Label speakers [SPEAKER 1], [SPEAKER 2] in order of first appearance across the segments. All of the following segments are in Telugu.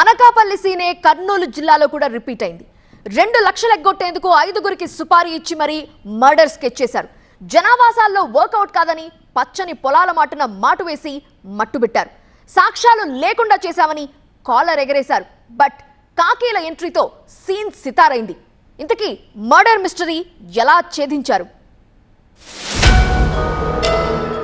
[SPEAKER 1] అనకాపల్లి సీనే కర్నూలు జిల్లాలో కూడా రిపీట్ అయింది. రెండు లక్షలు ఎగ్గొట్టేందుకు ఐదుగురికి సుపారీ ఇచ్చి మరీ మర్డర్ స్కెచ్ చేశారు. జనావాసాల్లో వర్కౌట్ కాదని పచ్చని పొలాల మాటున మాటు వేసి మట్టుబెట్టారు సాక్ష్యాలు లేకుండా చేశామని కాలర్ ఎగరేశారు. బట్ కాకీల ఎంట్రీతో సీన్ సితారైంది. ఇంతకీ మర్డర్ మిస్టరీ ఎలా ఛేదించారు?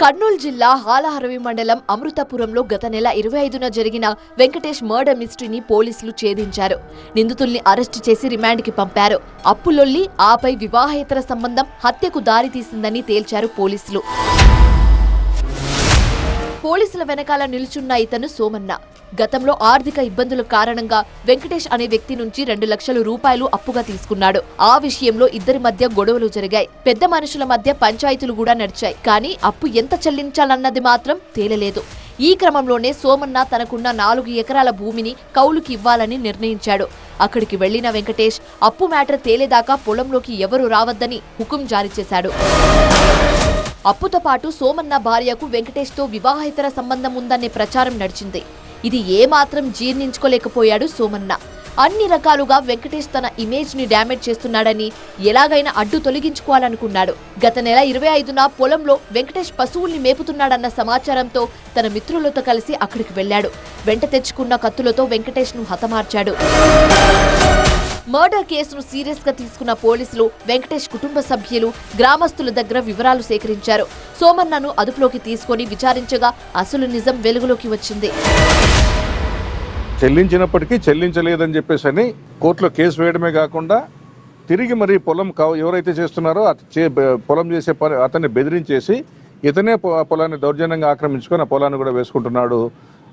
[SPEAKER 1] కర్నూలు జిల్లా హాలహరవి మండలం అమృతపురంలో గత నెల ఇరవై ఐదున జరిగిన వెంకటేష్ మర్డర్ మిస్టరీని పోలీసులు ఛేదించారు. నిందితుల్ని అరెస్టు చేసి రిమాండ్కి పంపారు. అప్పులొల్లి ఆపై వివాహేతర సంబంధం హత్యకు దారితీసిందని తేల్చారు పోలీసులు. పోలీసుల వెనకాల నిలుచున్న ఇతను సోమన్న. గతంలో ఆర్థిక ఇబ్బందుల కారణంగా వెంకటేష్ అనే వ్యక్తి నుంచి రెండు లక్షల రూపాయలు అప్పుగా తీసుకున్నాడు. ఆ విషయంలో ఇద్దరి మధ్య గొడవలు జరిగాయి. పెద్ద మనుషుల మధ్య పంచాయతీలు కూడా నడిచాయి. కానీ అప్పు ఎంత చెల్లించాలన్నది మాత్రం తేలలేదు. ఈ క్రమంలోనే సోమన్న తనకున్న నాలుగు ఎకరాల భూమిని కౌలుకి ఇవ్వాలని నిర్ణయించాడు. అక్కడికి వెళ్ళిన వెంకటేష్ అప్పు మ్యాటర్ తేలేదాకా పొలంలోకి ఎవరు రావద్దని హుకుం జారీ చేశాడు. అప్పుతో పాటు సోమన్న భార్యకు వెంకటేష్తో వివాహేతర సంబంధం ఉందనే ప్రచారం నడిచింది. ఇది ఏమాత్రం జీర్ణించుకోలేకపోయాడు సోమన్న. అన్ని రకాలుగా వెంకటేష్ తన ఇమేజ్ని డ్యామేజ్ చేస్తున్నాడని ఎలాగైనా అడ్డు తొలగించుకోవాలనుకున్నాడు. గత నెల ఇరవై ఐదున పొలంలో వెంకటేష్ పశువుల్ని మేపుతున్నాడన్న సమాచారంతో తన మిత్రులతో కలిసి అక్కడికి వెళ్ళాడు వెంట తెచ్చుకున్న కత్తులతో వెంకటేష్ను హతమార్చాడు. మర్డర్ కేసును సీరియస్గా తీసుకున్న పోలీసులు వెంకటేష్ కుటుంబ సభ్యులు గ్రామస్తుల దగ్గర వివరాలు సేకరించారు. సోమన్నను అదుపులోకి తీసుకొని విచారించగా అసలు నిజం వెలుగులోకి వచ్చింది.
[SPEAKER 2] చెల్లించినప్పటికీ చెల్లించలేదని చెప్పేసి అని కోర్టులో కేసు వేయడమే కాకుండా తిరిగి మరి పొలం ఎవరైతే చేస్తున్నారో చే- పొలం చేసే పని అతన్ని బెదిరించేసి ఇతనే పొ- పొలాన్ని దౌర్జన్యంగా ఆక్రమించుకొని ఆ పొలాన్ని కూడా వేసుకుంటున్నాడు.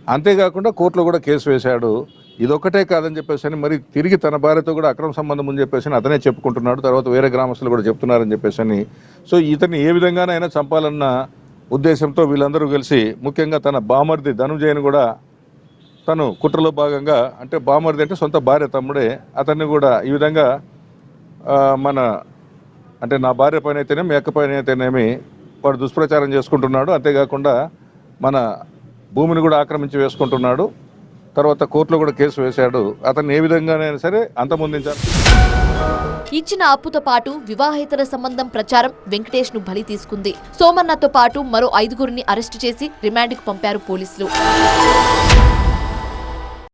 [SPEAKER 2] అంతేకాకుండా కోర్టులో కూడా కేసు వేశాడు. ఇదొక్కటే కాదని చెప్పేసి అని మరి తిరిగి తన భార్యతో కూడా అక్రమ సంబంధం అని చెప్పేసి అని అతనే చెప్పుకుంటున్నాడు. తర్వాత వేరే గ్రామస్తులు కూడా చెప్తున్నారని చెప్పేసి అని. సో ఇతన్ని ఏ విధంగానైనా చంపాలన్న ఉద్దేశంతో వీళ్ళందరూ కలిసి ముఖ్యంగా తన బామర్ది ధనుంజయని కూడా తను కుట్రలో భాగంగా అంటే బామర్ది అంటే సొంత భార్య తమ్ముడే. అతన్ని కూడా ఈ విధంగా మన అంటే నా భార్య పైన అయితేనే మీ పైన అయితేనేమి వాడు దుష్ప్రచారం చేసుకుంటున్నాడు. అంతేకాకుండా మన భూమిని కూడా ఆక్రమించి వేసుకుంటున్నాడు. తర్వాత కోర్టులో కూడా కేసు వేశాడు. అతన్ని ఏ విధంగానైనా సరే అంతమొందించాలి.
[SPEAKER 1] ఇచ్చిన అప్పుతో పాటు వివాహేతర సంబంధం ప్రచారం వెంకటేష్ను బలి తీసుకుంది. సోమన్నతో పాటు మరో ఐదుగురిని అరెస్టు చేసి రిమాండ్కు పంపారు పోలీసులు.